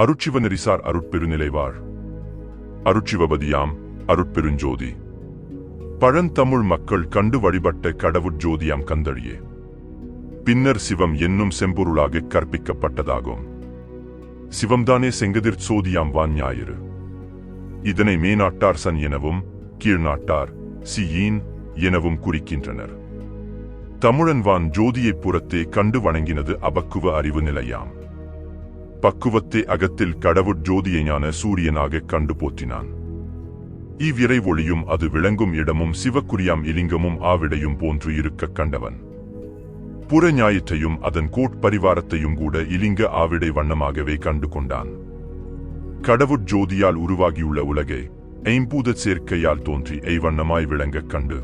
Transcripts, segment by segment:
அருட்சிவநெறிசார் அருட்பெருநிலைவார். அருட்சிவபதியாம் அருட்பெருஞ்சோதி. பழந்தமிழ் மக்கள் கண்டு வழிபட்ட கடவுட்ஜோதியாம் கந்தழியே. பின்னர் சிவம் என்னும் செம்பொருளாக கற்பிக்கப்பட்டதாகும். சிவம்தானே செங்கதிர் சோதியாம் வான் ஞாயிறு. இதனை மேனாட்டார் சன் எனவும் கீழ்நாட்டார் சியீன் எனவும் குறிக்கின்றனர். தமிழன் வான் ஜோதியைப் புறத்தே கண்டு வணங்கினது அபக்குவ அறிவு நிலையாம். பக்குவத்தை அகத்தில் கடவுட் ஜோதியை சூரியனாக கண்டு போற்றினான் இவ்விரை ஒளியும் அது விளங்கும் இடமும் சிவக்குரியாம் இலிங்கமும் ஆவிடையும் போன்று இருக்கக் கண்டவன். புற ஞாயிற்றையும் அதன் கோட்பரிவாரத்தையும் கூட இலிங்க ஆவிடை வண்ணமாகவே கண்டு கொண்டான் கடவுட் ஜோதியால் உருவாகியுள்ள உலகை ஐம்பூத சேர்க்கையால் தோன்றி ஐவண்ணமாய் விளங்கக் கண்டு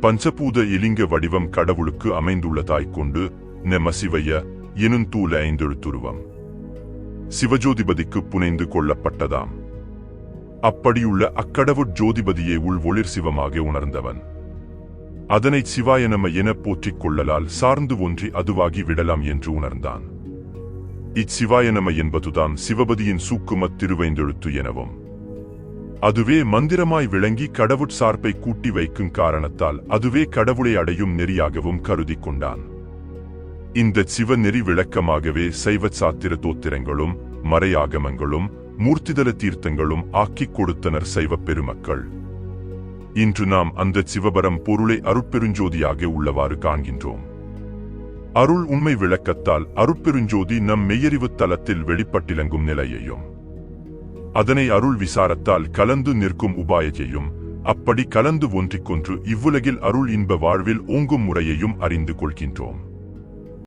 பஞ்சபூத இலிங்க வடிவம் கடவுளுக்கு அமைந்துள்ளதாய்க் கொண்டு நெம சிவைய ஐந்தெழுத்துருவம். சிவஜோதிபதிக்கு புனைந்து கொள்ளப்பட்டதாம். அப்படியுள்ள அக்கடவுட் ஜோதிபதியே உள் ஒளிர் சிவமாக உணர்ந்தவன். அதனை சிவாயனம எனப் என போற்றிக் கொள்ளலால் சார்ந்து ஒன்றி அதுவாகி விடலாம் என்று உணர்ந்தான். இச்சிவாயனம என்பதுதான் சிவபதியின் சூக்குமத் திருவைந்தெழுத்து எனவும். அதுவே மந்திரமாய் விளங்கி கடவுட் சார்பை கூட்டி வைக்கும் காரணத்தால் அதுவே கடவுளை அடையும் நெறியாகவும் கருதி கொண்டான். இந்த சிவ நெறி விளக்கமாகவே சைவ சாத்திர தோத்திரங்களும் மறையாகமங்களும் மூர்த்திதல தீர்த்தங்களும் ஆக்கிக் கொடுத்தனர் சைவ பெருமக்கள். இன்று நாம் அந்த சிவபரம் பொருளை அருட்பெருஞ்சோதியாக உள்ளவாறு காண்கின்றோம். அருள் உண்மை விளக்கத்தால் அருட்பெருஞ்சோதி நம் மெய்யறிவு தலத்தில் வெளிப்பட்டிலங்கும் நிலையையும் அதனை அருள் விசாரத்தால் கலந்து நிற்கும் உபாயத்தையும் அப்படி கலந்து ஒன்றிக்கொன்று இவ்வுலகில் அருள் இன்ப வாழ்வில் ஓங்கும் முறையையும் அறிந்து கொள்கின்றோம்.